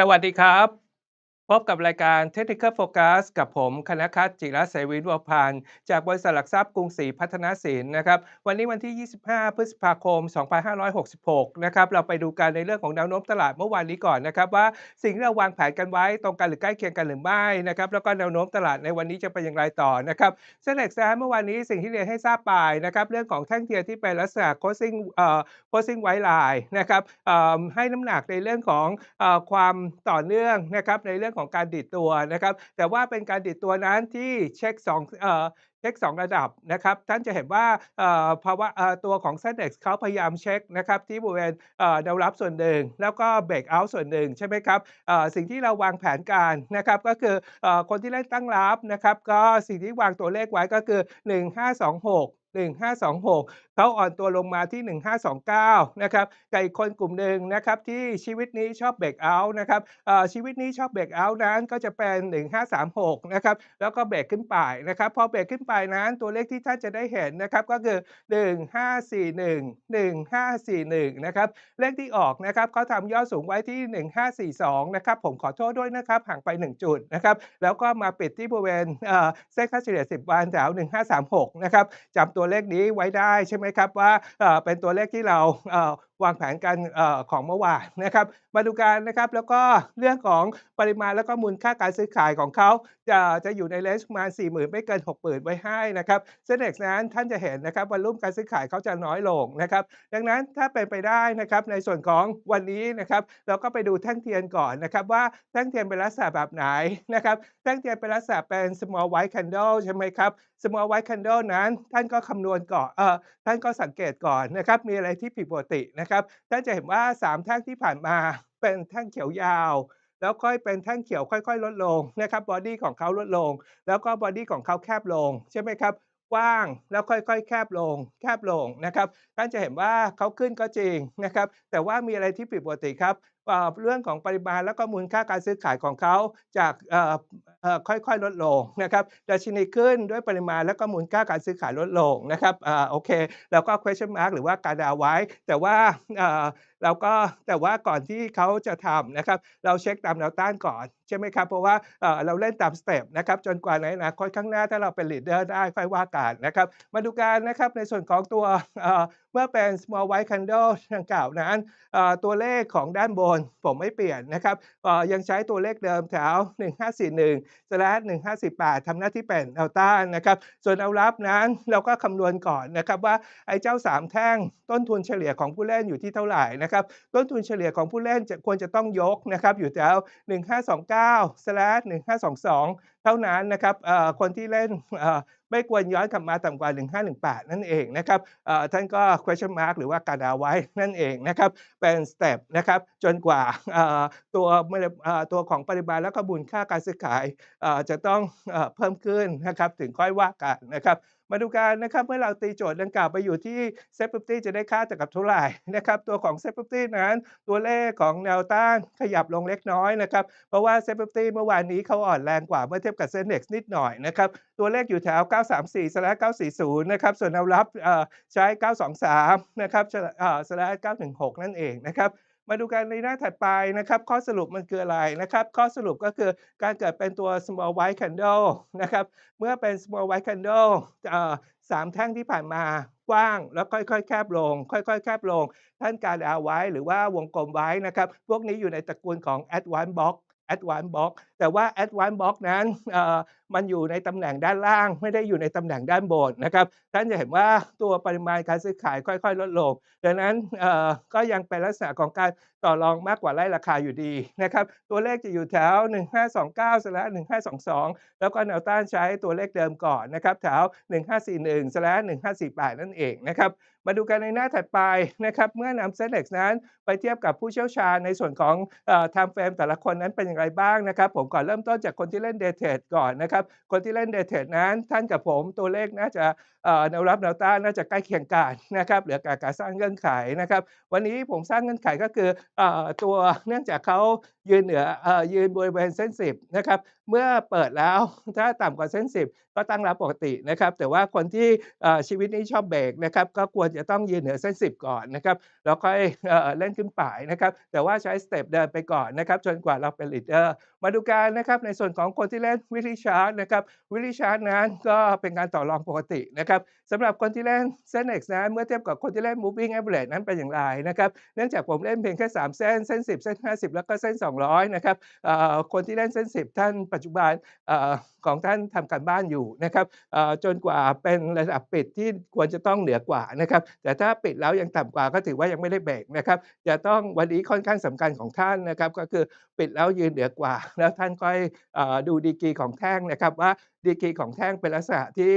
สวัสดีครับ พบกับรายการ Technical Focus กับผมคณคัตจิรเสวินวพันธ์จากบริษัทหลักทรัพย์กรุงศรีพัฒนสินนะครับวันนี้วันที่ 25 พฤษภาคม 2566 นะครับเราไปดูกันในเรื่องของแนวโน้มตลาดเมื่อวานนี้ก่อนนะครับว่าสิ่งที่เราวางแผนกันไว้ตรงกันหรือใกล้เคียงกันหรือไม่นะครับแล้วก็แนวโน้มตลาดในวันนี้จะเป็นอย่างไรต่อนะครับเซ็นเด็กซ์เมื่อวานนี้สิ่งที่เรียนให้ทราบไปนะครับเรื่องของแท่งเทียนที่เป็นลักษณะ crossing เอ่อ crossing white line นะครับเอ่อให้น้ำหนักในเรื่องของเอ่อความต่อเนื่องนะครับในเรื่องของการดิดตัวนะครับ แต่ว่าเป็นการดิดตัวนั้นที่เช็ค2เอ่อเช็ค 2 ระดับนะครับ ท่านจะเห็นว่าเอ่อภาวะเอ่อตัวของ SENDEX เขาพยายามเช็คนะครับที่บริเวณเอ่อแนวรับส่วนหนึ่ง แล้วก็เบรกเอาท์ส่วนหนึ่งใช่ไหมครับเอ่อสิ่งที่เราวางแผนการนะครับก็คือเอ่อคนที่เล่นตั้งรับนะครับก็สิ่งที่วางตัวเลขไว้ก็คือ 1526 1526 เขาอ่อนตัวลงมาที่ 1529 นะครับกับอีกคนกลุ่มหนึ่งนะครับที่ชีวิตนี้ชอบเบรกเอาท์นะครับชีวิตนี้ชอบเบรกเอาท์นั้นก็จะเป็น 1536 นะครับ แล้วก็เบรกขึ้นไปนะครับ พอเบรกขึ้นไปนั้นตัวเลขที่ท่านจะได้เห็นนะครับก็คือ 1541 1541 นะครับ เลขที่ออกนะครับเขาทำยอดสูงไว้ที่ 1542 นะครับ ผมขอโทษด้วยนะครับห่างไป 1 จุดนะครับ แล้วก็มาปิดที่บริเวณเอ่อเส้นค่าเฉลี่ย 10 วันแถว 1536 นะครับจำตัวัวเลขนี้ไว้ได้ใช่ไหมครับว่าเป็นตัวเลขที่เรา วางแผนกันเอ่อของเมื่อวานนะครับ มาดูกันนะครับ แล้วก็เรื่องของปริมาณแล้วก็มูลค่าการซื้อขายของเขาจะจะอยู่ในเลนจ์ประมาณ 40,000 ไม่เกิน 60,000 ไว้ให้นะครับเซ็นเด็กนั้นท่านจะเห็นนะครับวอลุ่มการซื้อขายเขาจะน้อยลงนะครับ ดังนั้นถ้าเป็นไปได้นะครับในส่วนของวันนี้นะครับเราก็ไปดูแท่งเทียนก่อนนะครับว่าแท่งเทียนเป็นลักษณะแบบไหนนะครับแท่งเทียนเป็นลักษณะเป็น small white candle ใช่ไหมครับ small white candle นั้นท่านก็คำนวณก่อนเออท่านก็สังเกตก่อนนะครับมีอะไรที่ผิดปกตินะครับครับท่านจะเห็นว่า 3 แท่งที่ผ่านมาเป็นแท่งเขียวยาว แล้วค่อยเป็นแท่งเขียวค่อย ๆ ลดลงนะครับบอดี้ของเขาลดลง แล้วก็บอดี้ของเขาแคบลงใช่ไหมครับกว้างแล้วค่อยๆ แคบลง แคบลงนะครับท่านจะเห็นว่าเขาขึ้นก็จริงนะครับ แต่ว่ามีอะไรที่ผิดปกติครับเรื่องของปริมาณแล้วก็มูลค่าการซื้อขายของเขาจากค่อยๆลดลงนะครับดัชนีขึ้นด้วยปริมาณแล้วก็มูลค่าการซื้อขายลดลงนะครับอ่าโอเคแล้วก็ question mark หรือว่าการดาวไว้ แต่ว่าเราก็แต่ว่าก่อนที่เขาจะทำนะครับเราเช็คตามแนวต้านก่อนใช่ไหมครับเพราะว่าเราเล่นตามสเต็ปนะครับจนกว่าในอนาคตข้างหน้าถ้าเราเป็นลีดเดอร์ได้ค่อยว่ากันนะครับมาดูกันนะครับในส่วนของตัวเมื่อเป็น small white candle ดังกล่าวนั้นตัวเลขของด้านบนผมไม่เปลี่ยนนะครับยังใช้ตัวเลขเดิมแถว 1541 slash 1548ทำหน้าที่เป็นแนวต้านนะครับ ส่วนแนวรับนั้นเราก็คำนวณก่อนนะครับว่าไอ้เจ้า 3 แท่งต้นทุนเฉลี่ยของผู้เล่นอยู่ที่เท่าไหร่นะครับ ต้นทุนเฉลี่ยของผู้เล่นจะควรจะต้องยกนะครับอยู่แถว1529 slash 1522เท่านั้นนะครับคนที่เล่นไม่ควรย้อนกลับมาต่ำกว่า 1518 นั่นเองนะครับท่านก็ question mark หรือว่าการดาไว้นั่นเองนะครับเป็นสเต็ปนะครับจนกว่าตัวเอ่ตัวของปริมาณและก็บุญค่าการซื้อขายจะต้องเพิ่มขึ้นนะครับถึงค่อยว่ากันนะครับ มาดูกันนะครับเมื่อเราตีโจทย์ดังกล่าวไปอยู่ที่ s e t 50จะได้ค่าจากกับเท่าไหร่นะครับตัวของ s e t 50นั้น ตัวเลขของแนวต้านขยับลงเล็กน้อยนะครับเพราะว่า s e t 50เมื่อวานนี้เขาอ่อนแรงกว่าเมื่อเทียบกับ Sendex นิดหน่อยนะครับตัวเลขอยู่แถว 934 slash 940นะครับส่วนแนวรับใช้ 923นะครับเอ่อ slash 916 นั่นเองนะครับ มาดูกันในหน้าถัดไปนะครับ ข้อสรุปมันคืออะไรนะครับ ข้อสรุปก็คือการเกิดเป็นตัว small white candle นะครับ เมื่อเป็น small white candle สามแท่งที่ผ่านมากว้างแล้วค่อยๆ แคบลง ค่อยๆ แคบลง ท่านการเอาไว้หรือว่าวงกลมไว้นะครับ พวกนี้อยู่ในตระกูลของ advanced block advanced block แต่ว่า advanced block นั้นมันอยู่ในตำแหน่งด้านล่าง ไม่ได้อยู่ในตำแหน่งด้านบนนะครับท่านจะเห็นว่าตัวปริมาณการซื้อขายค่อยๆ ลดลง ดังนั้นก็ยังเป็นลักษณะของการต่อรองมากกว่าไล่ราคาอยู่ดีนะครับตัวเลขจะอยู่แถว 1529สละ1522 แล้วก็แนวต้านใช้ตัวเลขเดิมก่อนนะครับแถว 1541สละ1548 นั่นเองนะครับมาดูกันในหน้าถัดไปนะครับเมื่อนำเซ็นเด็กนั้นไปเทียบกับผู้เชี่ยวชาญในส่วนของเอ่อ time frame แต่ละคนนั้นเป็นอย่างไรบ้างนะครับผมก่อนเริ่มต้นจากคนที่เล่น Day Trade ก่อนนะครับ คนที่เล่น Day Trade นั้น ท่านกับผมตัวเลขน่าจะเอ่อแนวรับแนวต้านน่าจะใกล้เคียงกันนะครับเหลือการสร้างเงื่อนไขนะครับ วันนี้ผมสร้างเงื่อนไขก็คือเอ่อตัวเนื่องจากเขายืนเหนือเอ่อยืนบริเวณเส้น10นะครับเมื่อเปิดแล้วถ้าต่ำกว่าเส้น10ก็ตั้งรับปกตินะครับแต่ว่าคนที่เอ่อชีวิตนี้ชอบเบรกนะครับก็ควรจะต้องยืนเหนือเส้น10ก่อนนะครับแล้วค่อยเอ่อเล่นขึ้นไปนะครับแต่ว่าใช้สเต็ปเดินไปก่อนนะครับจนกว่าเราเป็นลีดเดอร์มาดูกันนะครับในส่วนของคนที่เล่นวิลิชาร์ตนะครับวิลิชาร์ตนั้นก็เป็นการต่อรองปกตินะครับสำหรับคนที่เล่นเส้น X นั้นเมื่อเทียบกับคนที่เล่น moving average นั้นเป็นอย่างไรนะครับเนื่องจากผมเล่นเพียงแค่ 3 เส้นเส้น 10 เส้น 50 แล้วก็เส้น 200นะครับคนที่เล่นเส้น 10 ท่านปัจจุบันอของท่านทำการบ้านอยู่นะครับจนกว่าเป็นระดับปิดที่ควรจะต้องเหนือกว่านะครับแต่ถ้าปิดแล้วยังต่ำกว่าก็ถือว่ายังไม่ได้เบรกนะครับจะต้องวันนี้ค่อนข้างสำคัญของท่านนะครับก็คือปิดแล้วยืนเหนือกว่าแล้วท่านค่อยอดูดีกรีของแท่งนะครับว่าดีกรีของแท่งเป็นลักษณะที่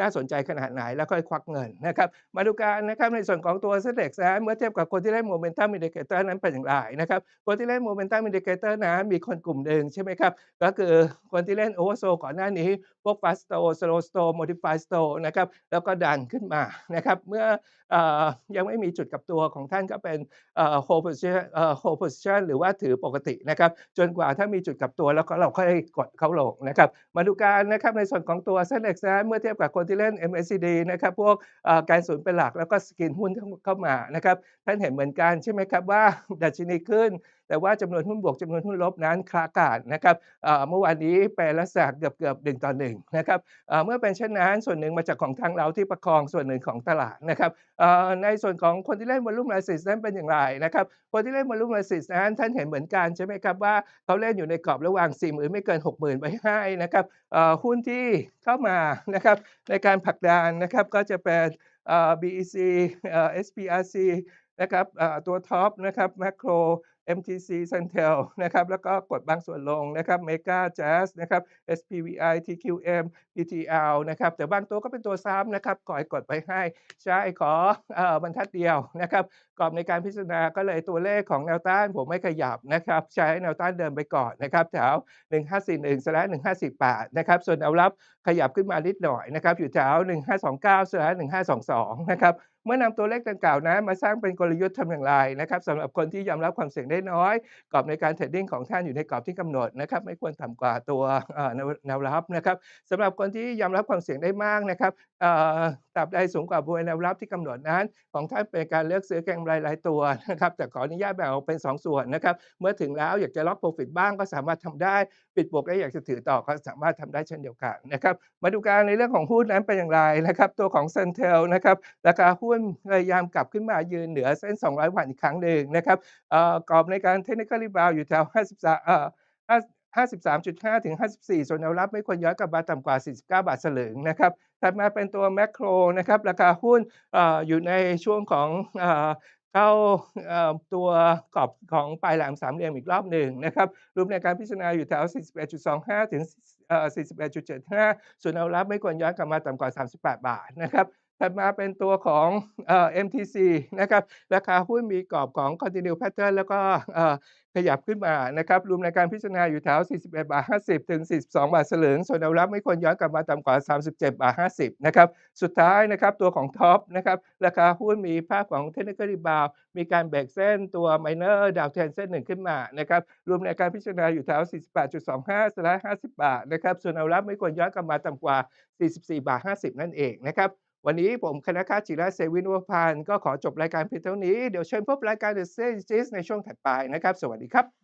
น่าสนใจขนาดไหนแล้วค่อยควักเงินนะครับมาดูกันนะครับในส่วนของตัวเซ็นเด็กนะเมื่อเทียบกับคนที่เล่นโมเมนตัมอินดิเคเตอร์นั้นเป็นอย่างไรนะครับคนที่เล่นโมเมนตัมอินดิเคเตอร์นะมีคนกลุ่มหนึ่งใช่ไหมครับก็คือคนที่เล่นโอเวอร์โซก่อนหน้านี้ พวกฟาสโตสโลสโตโมดิฟายสโตนะครับแล้วก็ดันขึ้นมานะครับเมื่ออยังไม่มีจุดกับตัวของท่านก็เป็นเอ่อ hold position เอ่อ hold position หรือว่าถือปกตินะครับจนกว่าถ้ามีจุดกลับตัวแล้วก็เราค่อยกดเขาลงนะครับมาดูกันนะครับในส่วนของตัวเส้น X นะเมื่อเทียบกับคนที่เล่น MACD นะครับพวกการสูญเป็นหลักแล้วก็สกินหุ้นเข้ามานะครับท่านเห็นเหมือนกันใช่ไหมครับว่าดัชนีขึ้นแต่ว่าจำนวนหุ้นบวกจำนวนหุ้นลบนั้นคลากันนะครับเอ่อเมื่อวานนี้เป็นลักษณะเกือบเกือบหนึ่งต่อหนึ่งนะครับเอ่อเมื่อเป็นเช่นนั้นส่วนหนึ่งมาจากของทางเราที่ประคองส่วนหนึ่งของตลาดนะครับเอ่อในส่วนของคนที่เล่นวอลุ่มไลซิสนั้นเป็นอย่างไรนะครับคนที่เล่นวอลุ่มไลซิสนั้นท่านเห็นเหมือนกันใช่ไหมครับว่าเขาเล่นอยู่ในกรอบระหว่าง4 0,000ไม่เกิน 60,000ไว้ให้นะครับเอ่อหุ้นที่เข้ามานะครับในการผลักดันนะครับก็จะเป็นเอ่อ BEC เอ่อ SPRC นะครับเอ่อตัวท็อปนะครับ Macro MTC Centel นะครับแล้วก็กดบางส่วนลงนะครับ Mega Jazz นะครับ SPVI TQM PTL นะครับแต่บางตัวก็เป็นตัวซ้ำนะครับขอให้กดไปให้ใช่ขอบรรทัดเดียวนะครับกรอบในการพิจารณาก็เลยตัวเลขของแนวต้านผมไม่ขยับนะครับใช้แนวต้านเดิมไปก่อนนะครับแถว 1541สละ1548นะครับส่วนแนวรับขยับขึ้นมานิดหน่อยนะครับอยู่แถว1529สละ1522นะครับ เมื่อนำตัวเลขดังกล่าวนะมาสร้างเป็นกลยุทธ์ทำอย่างไรนะครับสำหรับคนที่ยอมรับความเสี่ยงได้น้อย กรอบในการเทรดดิ้งของท่านอยู่ในกรอบที่กำหนดนะครับไม่ควรต่ำกว่าตัวแนวรับนะครับสำหรับคนที่ยอมรับความเสี่ยงได้มากนะครับตราบใดสูงกว่าบริเวณแนวรับที่กำหนดนั้น ของท่านเป็นการเลือกซื้อเก็งไรรายตัวนะครับแต่ขออนุญาตแบ่งออกเป็น 2 ส่วนนะครับเมื่อถึงแล้วอยากจะล็อกโปรฟิตบ้างก็สามารถทำได้ ปิดบวกและอยากจะถือต่อก็สามารถทำได้เช่นเดียวกันนะครับมาดูการในเรื่องของหุ้นนั้นเป็นอย่างไรนะครับตัวของ c e n t e l นะครับราคาหุ้นพยายามกลับขึ้นมายืนเหนือเส้น 200 วันอีกครั้งหนึ่งนะครับกรอบในการ technical rebound อยู่แถว 53เอ่อ 53.5 ถึง 54 ส่วนแนวรับไม่ควรย้อนกลับมาต่ำกว่า 49 บาทสลึงนะครับถัดมาเป็นตัวแม c โ r รนะครับราคาหุ้นออยู่ในช่วงของเข้าตัวกรอบของปลายแหลมสามเหลี่ยมอีกรอบหนึ่งนะครับรวมในการพิจารณาอยู่แถว 41.25 ถึงเอ่อ41.75 ส่วนแนวรับไม่ควรย้อนกลับมาต่ำกว่า 38 บาทนะครับ ถัดมาเป็นตัวของเอ่อ MTC นะครับราคาหุ้นมีกรอบของ continue pattern แล้วก็เอ่อขยับขึ้นมานะครับรวมในการพิจารณาอยู่แถว 41 บาท 50 ถึง 42 บาทสลึงส่วนแนวรับไม่ควรย้อนกลับมาต่ำกว่า 37 บาท 50 นะครับ สุดท้ายนะครับตัวของท็อปนะครับราคาหุ้นมีภาพของ technical rebound มีการแบกเส้นตัว minor ดาวเทนเส้นหนึ่งขึ้นมานะครับรวมในการพิจารณาอยู่แถว 48.25สละ50 บาทนะครับส่วนแนวรับไม่ควรย้อนกลับมาต่ำกว่า 44 บาท 50 นั่นเองนะครับ วันนี้ผมคณะคาจิระเซวินวัฒพันธ์ก็ขอจบรายการเพียงเท่านี้ เดี๋ยวเชิญพบรายการ The s t r a t e g i s ในช่วงถัดไปนะครับ สวัสดีครับ